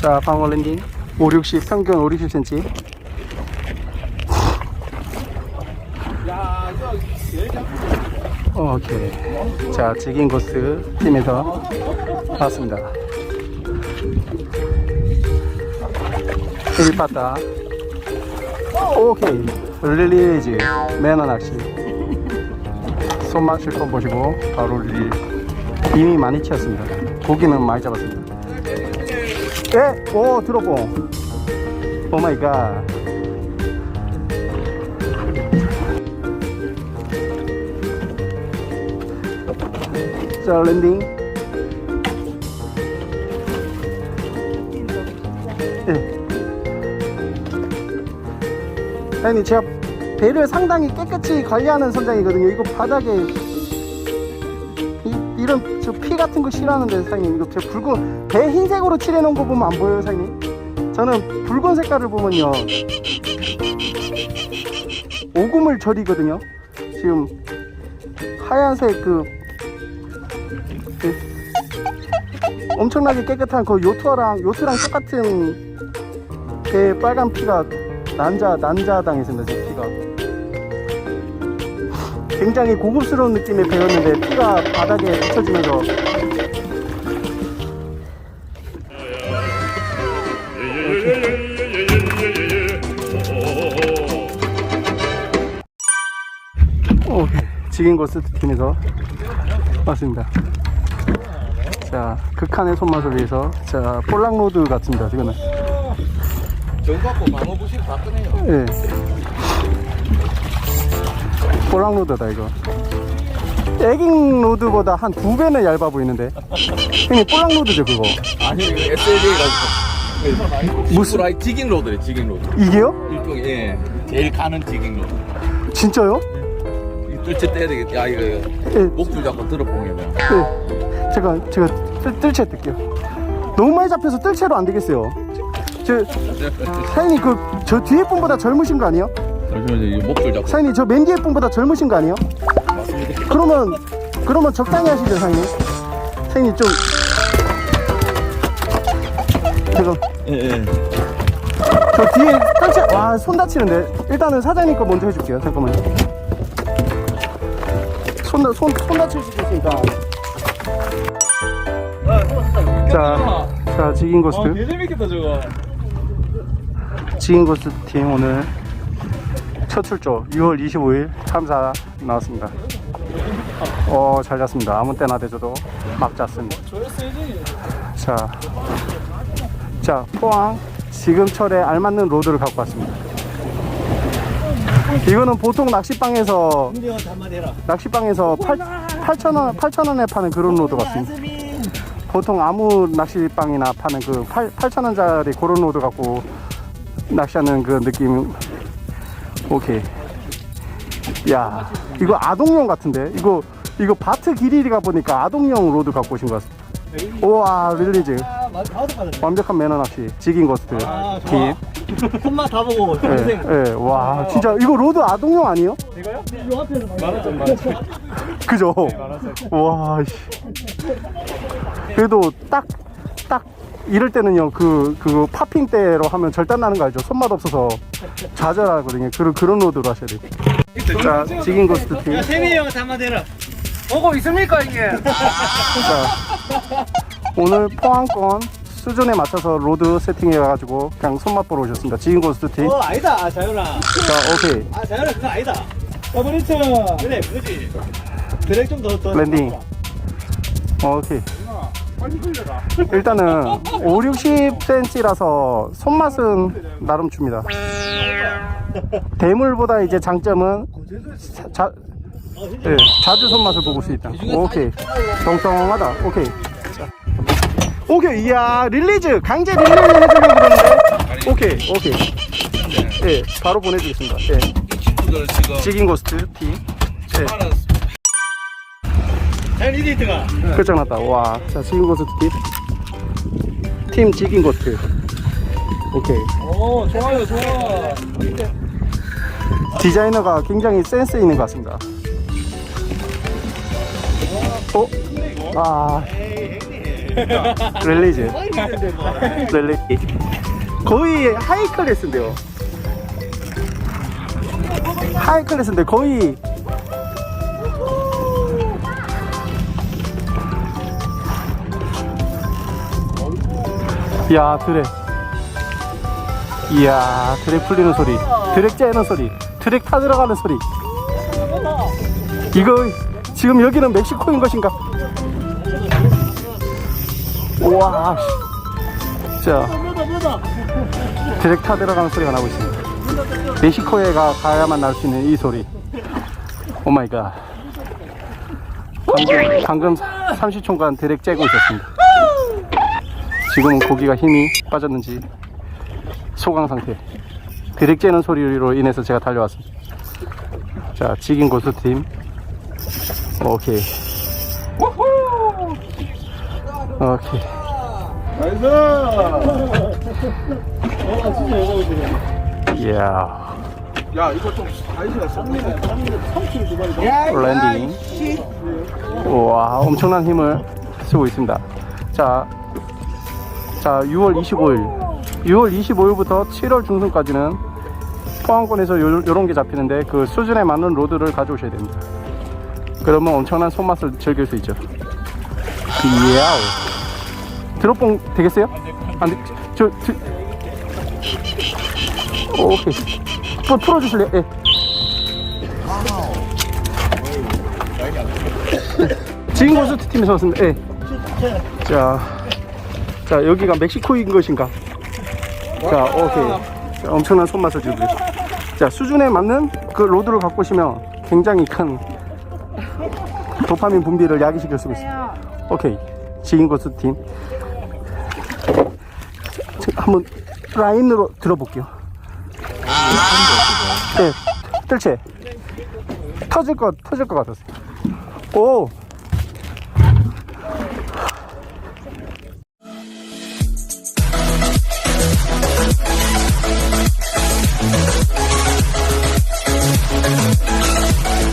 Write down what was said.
자, 방어 랜딩. 5, 60, 평균 5, 60cm. 오케이. 자, 지긴 고스 팀에서 왔습니다. 힐 빠다. 오케이. 릴리즈. 매너 낚시. 손맛 실컷 보시고, 바로 릴리. 이미 많이 치었습니다. 고기는 많이 잡았습니다. 에? 오 들어봉 오 마이 갓 자, 랜딩. 예. 아니, 제가 배를 상당히 깨끗이 관리하는 선장이거든요. 이거 바닥에 이, 이런 저 피 같은 거 싫어하는데 사장님 이거 제 붉은 배 흰색으로 칠해놓은 거 보면 안 보여요 사장님? 저는 붉은 색깔을 보면요. 오금을 절이거든요. 지금 하얀색 그, 그 엄청나게 깨끗한 그 요트랑 요트랑 똑같은 배 빨간 피가 난자 제 피가 굉장히 고급스러운 느낌의 배였는데 피가 바닥에 붙여지면서. 어, 지긴곳 스트팀에서. 맞습니다. 자 극한의 손맛을 위해서 자 폴락로드 같습니다 지금은. 정갖고 방어부실 다 끄네요. 예. 볼락로드다 이거. 에깅 로드보다 한 두 배는 얇아 보이는데. 형님 볼락로드죠 그거. 아니 이거 SLA 가지고 무슨- 라이 지깅 로드래 지깅 로드. 이게요? 일종의 예 제일 가는 지깅 로드. 진짜요? 이 뜰채 떼야 되겠다. 야 이거 예. 목줄 잡고 들어보면 예. 제가 제가 뜰, 뜰채 뜰게요. 너무 많이 잡혀서 뜰채로 안 되겠어요. 저 사장님 그 저 뒤에 분보다 젊으신 거 아니에요? 잠시만요 이 목줄 잡고. 사장님 저 맨 뒤에 분보다 젊으신 거 아니에요? 맞습니다. 그러면 그러면 적당히 하시죠 사장님. 사장님 좀 제가 예 예. 저 뒤에 뜰채 와손 다치는데 일단은 사장님 거 먼저 해줄게요. 잠깐만요. 손, 손, 손 다칠 수도 있으니까. 자, 자, 지긴 고스트. 재밌겠다 저거. 지인 고스 팀 오늘 첫 출조 6월 25일 참사 나왔습니다. 어, 잘 잤습니다. 아무 때나 대줘도 막 잤습니다. 자, 자, 포항 지금철에 알맞는 로드를 갖고 왔습니다. 이거는 보통 낚시방에서 낚시방에서 8, 8,000원, 8,000원에 파는 그런 로드 같습니다. 보통 아무 낚시방이나 파는 그 8, 8,000원짜리 그런 로드 갖고 낚시하는 그 느낌 오케이. 야 이거 아동용 같은데? 이거 이거 바트 길이가 보니까 아동용 로드 갖고 오신 것 같습니다. 우와 릴리즈 완벽한 매너 낚시 지긴 고스트 팀 손맛 다 보고 예, 예, 와 진짜 이거 로드 아동용 아니에요? 그죠? 와 씨. 그래도 딱딱 이럴 때는요 그, 그 파핑 때로 하면 절단 나는 거 알죠? 손맛 없어서 좌절하거든요 그런, 그런 로드로 하셔야 돼요 자 지긴 고스트 팀 세미 형 담아대라 오고 있습니까 이게 자, 오늘 포항권 수준에 맞춰서 로드 세팅해가지고 그냥 손맛 보러 오셨습니다. 지인 고스트 팀. 어 아니다 아, 자연아 자, 오케이. 아 자연아 그거 아니다 더블리트 그래 그거지 드랙 좀더 더 랜딩. 오케이. 일단은 5, 60cm라서 손맛은 나름 줍니다. 대물보다 이제 장점은 자, 네, 자주 손맛을 보고 수 있다. 오케이. 정성하다. 오케이. 오케이. 이야, 릴리즈. 강제 릴리즈 해주려고 그러는데. 오케이. 오케이. 네, 바로 보내주겠습니다. 네. 지금 고스트 팀. 네. 1리터가. 결정났다. 와 자, 지긴 고트 팀팀 지긴 고트. 오케이. 오 좋아요 좋아. 디자이너가 굉장히 센스 있는 것 같습니다. 어? 아. 릴리즈. 릴리즈. 거의 하이 클래스인데요. 하이 클래스인데 거의 야 드랙 이야 드랙 풀리는 소리. 드랙 째는 소리. 드랙 타 들어가는 소리. 이거 지금 여기는 멕시코인 것인가? 우와 씨. 자 드랙 타 들어가는 소리가 나고 있습니다. 멕시코에 가, 가야만 날 수 있는 이 소리. 오마이갓. 방금, 방금 30초간 드랙 째고 있었습니다 지금은 고기가 힘이 빠졌는지 소강 상태 드랙 째는 소리로 인해서 제가 달려왔습니다 자 지긴 고수팀 오케이 오케이 나이스! 어, 진짜 오시네. 이야 야 이거 좀 사이즈가 썩네. 랜딩 우와 엄청난 힘을 쓰고 있습니다 자, 자 6월 25일 6월 25일부터 7월 중순까지는 포항권에서 요, 요런 게 잡히는데 그 수준에 맞는 로드를 가져오셔야 됩니다 그러면 엄청난 손맛을 즐길 수 있죠 이야우 드롭봉 되겠어요? 안 돼. 저, 저, 오케이. 또 풀어주실래요? 예. 지인 고스트 팀에서 왔습니다. 예. 자, 자 여기가 멕시코인 것인가? 자, 오케이. 자, 엄청난 손맛을 즐기고. 자, 수준에 맞는 그 로드를 갖고 오시면 굉장히 큰 도파민 분비를 야기시킬 수 있습니다. 오케이. 지인 고스트 팀. 자, 한번 라인으로 들어볼게요. 네, 뜰채. 터질 것, 터질 것 같았어요. 오,